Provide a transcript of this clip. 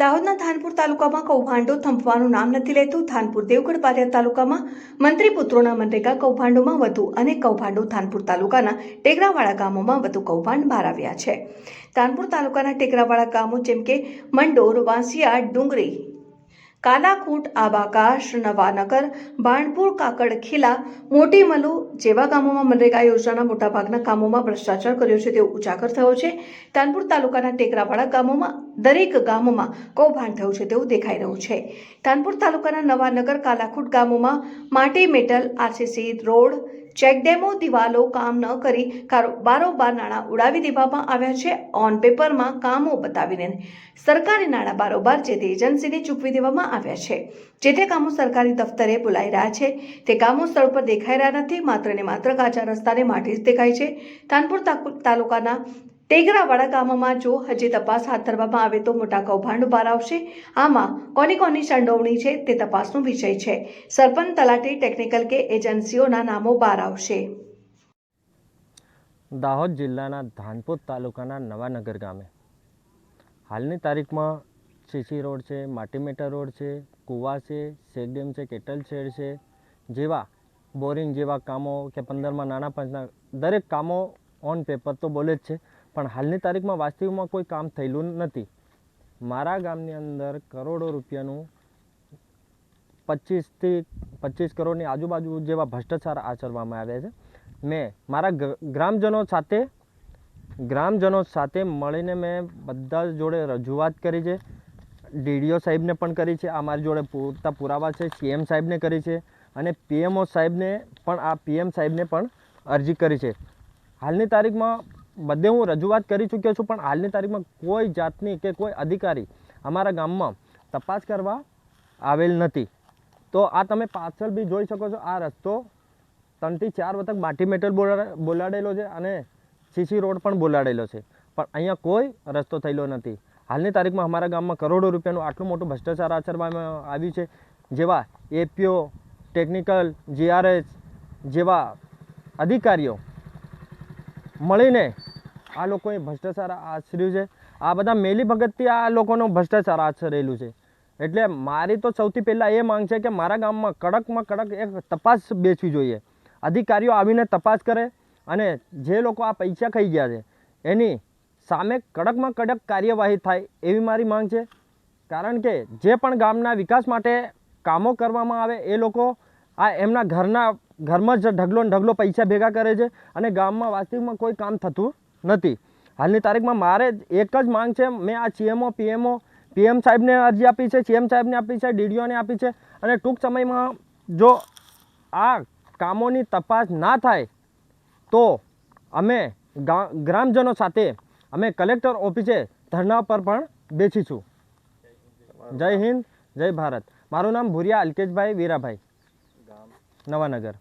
દાહોદના ધાનપુર તાલુકામાં કૌભાંડો થંભવાનું નામ નથી લેતું. ધાનપુર દેવગઢ બારિયા તાલુકામાં મંત્રી પુત્રોના મનરેગા કૌભાંડોમાં વધુ અનેક કૌભાંડો ધાનપુર તાલુકાના ટેકરાવાળા ગામોમાં વધુ કૌભાંડ બહાર આવ્યા છે. ધાનપુર તાલુકાના ટેકરાવાળા ગામો જેમ કે મંડોર, વાંસિયા, ડુંગરી કાલાકૂટ આબાકાશ, નવાનગર, બાણપુર કાકડખીલા મોટી મલુ જેવા ગામોમાં મનરેગા યોજનાના મોટાભાગના કામોમાં ભ્રષ્ટાચાર કર્યો છે તેવો ઉજાગર થયો છે. તાનપુર તાલુકાના ટેકરાવાળા ગામોમાં દરેક ગામોમાં કૌભાંડ થયું છે તેવું દેખાઈ રહ્યું છે. તાનપુર તાલુકાના નવાનગર, કાલાકૂટ ગામોમાં માટી, મેટલ, આરસીસી, રોડ ચેકડેમો દિવાલો, કામ ન કરી બારોબાર નાણાં ઉડાવી દેવામાં આવ્યા છે. ઓન પેપરમાં કામો બતાવીને સરકારી નાણાં બારોબાર જે તે એજન્સીને ચૂકવી દેવામાં આવ્યા છે. જે તે કામો સરકારી દફતરે બોલાઈ રહ્યા છે. તે કામો સ્થળ પર દેખાઈ રહ્યા નથી. માત્ર ને માત્ર કાચા રસ્તાને માટી જ દેખાય છે. તાનપુર તાલુકાના ટેગરાવાળા ગામમાં જો હજી તપાસ હાથ ધરવામાં આવે તો મોટા કૌભાંડ બહાર આવશે. આમાં કોની કોની સંડોવણી છે તે તપાસનો વિષય છે. સરપંચ તલાટી ટેકનિકલ કે એજન્સીઓના નામો બહાર આવશે. દાહોદ જિલ્લાના ધાનપુર તાલુકાના નવાનગર ગામે. હાલની તારીખમાં સીસી રોડ છે માટીમેટર રોડ છે, કૂવા છે શેકડેમ છે, કેટલ શેડ છે, જેવા બોરિંગ જેવા કામો કે પંદરમાં નાના પંચના દરેક કામો ઓન પેપર તો બોલે જ છે. પણ હાલની તારીખમાં વાસ્તવિકમાં કોઈ કામ થયેલું નથી. મારા ગામની અંદર કરોડો રૂપિયાનું પચીસથી પચીસ કરોડની આજુબાજુ જેવા ભ્રષ્ટાચાર આચરવામાં આવ્યા છે. મેં મારા ગ્રામજનો સાથે ગ્રામજનો સાથે મળીને મેં બધા જોડે રજૂઆત કરી છે. ડીડીઓ સાહેબને પણ કરી છે. આ મારી જોડે પૂરતા પુરાવા છે. સીએમ સાહેબને કરી છે. અને પીએમઓ સાહેબને પણ, આ પીએમ સાહેબને પણ અરજી કરી છે. હાલની તારીખમાં બધે હું રજૂઆત કરી ચૂક્યો છું, પણ હાલની તારીખમાં કોઈ જાતની કે કોઈ અધિકારી અમારા ગામમાં તપાસ કરવા આવેલ નથી. તો આ તમે પાછળ બી જોઈ શકો છો, આ રસ્તો ત્રણથી ચાર વખત માટી મેટલ બોલા- બોલાડેલો છે અને સીસી રોડ પણ બોલાડેલો છે. પણ અહીંયા કોઈ રસ્તો થયેલો નથી. હાલની તારીખમાં અમારા ગામમાં કરોડો રૂપિયાનું આટલું મોટું ભ્રષ્ટાચાર આચરવામાં આવ્યું છે, જેવા એપીઓ ટેકનિકલ જીઆરએસ જેવા અધિકારીઓ મળીને આ લોકોએ ભ્રષ્ટાચાર આચર્યું છે. આ બધા મેલી ભગતથી આ લોકોનું ભ્રષ્ટાચાર આચરેલું છે. એટલે મારી તો સૌથી પહેલાં એ માંગ છે કે મારા ગામમાં કડકમાં કડક એક તપાસ બેસવી જોઈએ. અધિકારીઓ આવીને તપાસ કરે અને જે લોકો આ પૈસા ખાઈ ગયા છે, એની સામે કડકમાં કડક કાર્યવાહી થાય એવી મારી માંગ છે. કારણ કે જે પણ ગામના વિકાસ માટે કામો કરવામાં આવે એ લોકો આ એમના ઘરના ઘરમાં જ ઢગલો ઢગલો પૈસા ભેગા કરે છે અને ગામમાં વાસ્તવિકમાં કોઈ કામ થતું નથી. હાલની તારીખમાં મારે એક જ માંગ છે મેં આ સીએમઓ પીએમઓ પીએમ સાહેબને અરજી આપી છે સીએમ સાહેબને આપી છે ડીડીઓને આપી છે અને ટૂંક સમયમાં જો આ કામોની તપાસ ના થાય તો અમે ગ્રામજનો સાથે અમે કલેક્ટર ઓફિસે ધરણા પર પણ બેસીશું. જય હિન્દ જય ભારત. મારું નામ ભૂરિયા અલ્કેશભાઈ વીરાભાઈ. નવાનગર.